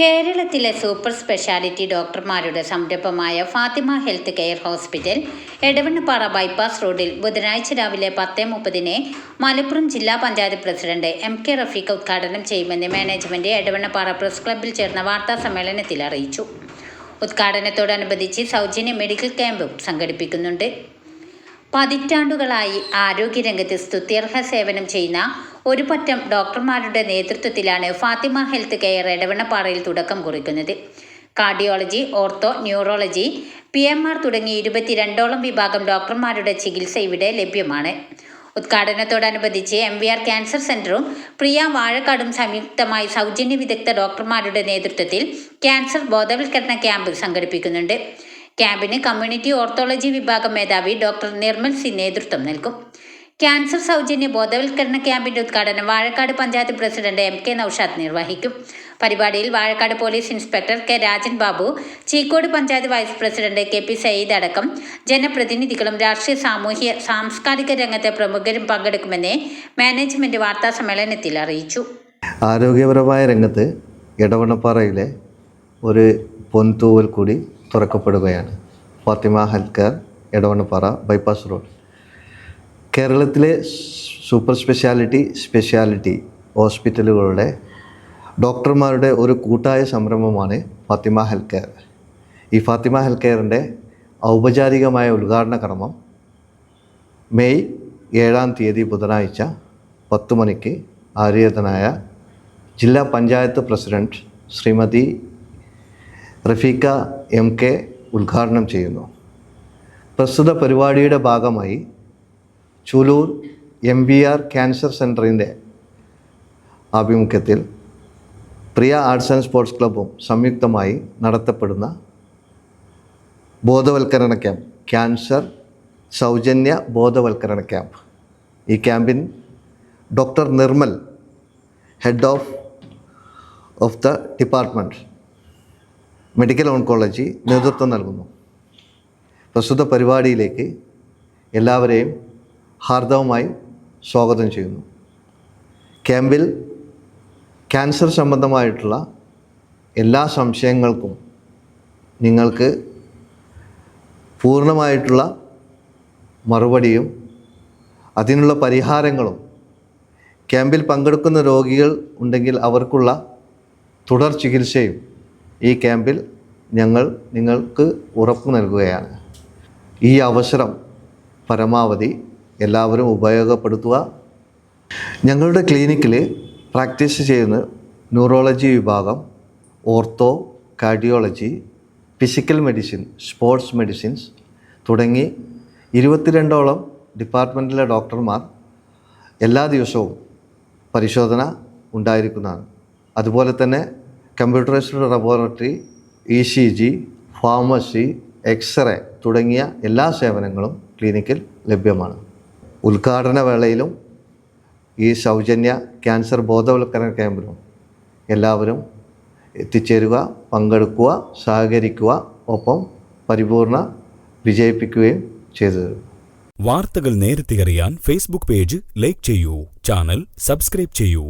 കേരളത്തിലെ super speciality ഡോക്ടർമാരുടെ സംരംഭമായ Fathima health care hospital Edavannappara bypass റോഡിൽ ബുധനാഴ്ച രാവിലെ പത്ത് മുപ്പതിന് മലപ്പുറം ജില്ലാ panchayat president M K Rafeeq ഉദ്ഘാടനം ചെയ്യുമെന്ന് മാനേജ്മെന്റ് എടവണ്ണപ്പാറ പ്രസ് ക്ലബ്ബിൽ ചേർന്ന വാർത്താ സമ്മേളനത്തിൽ അറിയിച്ചു. ഉദ്ഘാടനത്തോടനുബന്ധിച്ച് സൗജന്യ മെഡിക്കൽ ക്യാമ്പും സംഘടിപ്പിക്കുന്നുണ്ട്. പതിറ്റാണ്ടുകളായി ആരോഗ്യരംഗത്ത് സ്തുത്യർഹ സേവനം ചെയ്യുന്ന ഒരു പറ്റം ഡോക്ടർമാരുടെ നേതൃത്വത്തിലാണ് ഫാത്തിമ ഹെൽത്ത് കെയർ എടവണ്ണപ്പാറയിൽ തുടക്കം കുറിക്കുന്നത്. Cardiology ortho neurology P M R തുടങ്ങി ഇരുപത്തിരണ്ടോളം വിഭാഗം ഡോക്ടർമാരുടെ ചികിത്സ ഇവിടെ ലഭ്യമാണ്. ഉദ്ഘാടനത്തോടനുബന്ധിച്ച് എം വി ആർ ക്യാൻസർ സെന്ററും പ്രിയ വാഴക്കാടും സംയുക്തമായി സൗജന്യ വിദഗ്ധ ഡോക്ടർമാരുടെ നേതൃത്വത്തിൽ ക്യാൻസർ ബോധവൽക്കരണ ക്യാമ്പ് സംഘടിപ്പിക്കുന്നുണ്ട്. ക്യാമ്പിന് കമ്മ്യൂണിറ്റി ഓർത്തോളജി വിഭാഗം മേധാവി ഡോക്ടർ നിർമ്മൽ സി നേതൃത്വം നൽകും. ക്യാൻസർ സൗജന്യ ബോധവൽക്കരണ ക്യാമ്പിന്റെ ഉദ്ഘാടനം Vazhakkad panchayat president M K Noushad നിർവഹിക്കും. പരിപാടിയിൽ Vazhakkad police inspector K Rajan Babu Cheekode panchayat vice president K P Sayyid അടക്കം ജനപ്രതിനിധികളും രാഷ്ട്രീയ സാമൂഹ്യ സാംസ്കാരിക രംഗത്തെ പ്രമുഖരും പങ്കെടുക്കുമെന്ന് മാനേജ്മെന്റ് വാർത്താ സമ്മേളനത്തിൽ അറിയിച്ചു. ആരോഗ്യപരമായ രംഗത്ത് ഇടവണപ്പാറയിലെ ഒരു പൊൻതൂവൽ കൂടി തുറക്കപ്പെടുകയാണ്. Fathima health care Edavannappara bypass road. കേരളത്തിലെ സൂപ്പർ സ്പെഷ്യാലിറ്റി സ്പെഷ്യാലിറ്റി ഹോസ്പിറ്റലുകളുടെ ഡോക്ടർമാരുടെ ഒരു കൂട്ടായ സംരംഭമാണ് ഫാത്തിമ ഹെൽത്ത് കെയർ ഈ ഫാത്തിമ ഹെൽത്ത് കെയറിന്റെ ഔപചാരികമായ ഉദ്ഘാടന കർമ്മം മെയ് ഏഴാം തീയതി ബുധനാഴ്ച പത്ത് മണിക്ക് ആര്യതനായ ജില്ലാ panchayat president Shrimati Rafeeqa M K ഉദ്ഘാടനം ചെയ്യുന്നു. പ്രസ്തുത പരിപാടിയുടെ ഭാഗമായി Chulur M V R cancer സെന്ററിന്റെ ആഭിമുഖ്യത്തിൽ പ്രിയ ആർട്സ് ആൻഡ് സ്പോർട്സ് ക്ലബ്ബും സംയുക്തമായി നടത്തപ്പെടുന്ന ബോധവൽക്കരണ ക്യാമ്പ് ക്യാൻസർ സൗജന്യ ബോധവൽക്കരണ ക്യാമ്പ്. ഈ ക്യാമ്പിൻ doctor Nirmal head of of the department medical oncology നേതൃത്വം നൽകുന്നു. പ്രസ്തുത പരിപാടിയിലേക്ക് എല്ലാവരെയും ഹാർദവമായി സ്വാഗതം ചെയ്യുന്നു. ക്യാമ്പിൽ ക്യാൻസർ സംബന്ധമായിട്ടുള്ള എല്ലാ സംശയങ്ങൾക്കും നിങ്ങൾക്ക് പൂർണമായിട്ടുള്ള മറുപടിയും അതിനുള്ള പരിഹാരങ്ങളും ക്യാമ്പിൽ പങ്കെടുക്കുന്ന രോഗികൾ ഉണ്ടെങ്കിൽ അവർക്കുള്ള തുടർ ചികിത്സയും ഈ ക്യാമ്പിൽ ഞങ്ങൾ നിങ്ങൾക്ക് ഉറപ്പ് നൽകുകയാണ്. ഈ അവസരം പരമാവധി എല്ലാവരും ഉപയോഗപ്പെടുത്തുക. ഞങ്ങളുടെ ക്ലിനിക്കിൽ പ്രാക്ടീസ് ചെയ്യുന്ന ന്യൂറോളജി വിഭാഗം ortho cardiology physical medicine sports medicines തുടങ്ങി ഇരുപത്തിരണ്ടോളം ഡിപ്പാർട്ട്മെന്റിലെ ഡോക്ടർമാർ എല്ലാ ദിവസവും പരിശോധന ഉണ്ടായിരിക്കുന്നതാണ്. അതുപോലെ തന്നെ computerised laboratory E C G pharmacy x ray തുടങ്ങിയ എല്ലാ സേവനങ്ങളും ക്ലിനിക്കിൽ ലഭ്യമാണ്. ഉദ്ഘാടന വേളയിലും ഈ സൗജന്യ ക്യാൻസർ ബോധവൽക്കരണ ക്യാമ്പിലും എല്ലാവരും എത്തിച്ചേരുക പങ്കെടുക്കുക സഹകരിക്കുക ഒപ്പം പരിപൂർണ വിജയിപ്പിക്കുകയും ചെയ്തു വാർത്തകൾ നേരത്തെ അറിയാൻ ഫേസ്ബുക്ക് പേജ് ലൈക്ക് ചെയ്യൂ ചാനൽ സബ്സ്ക്രൈബ് ചെയ്യൂ.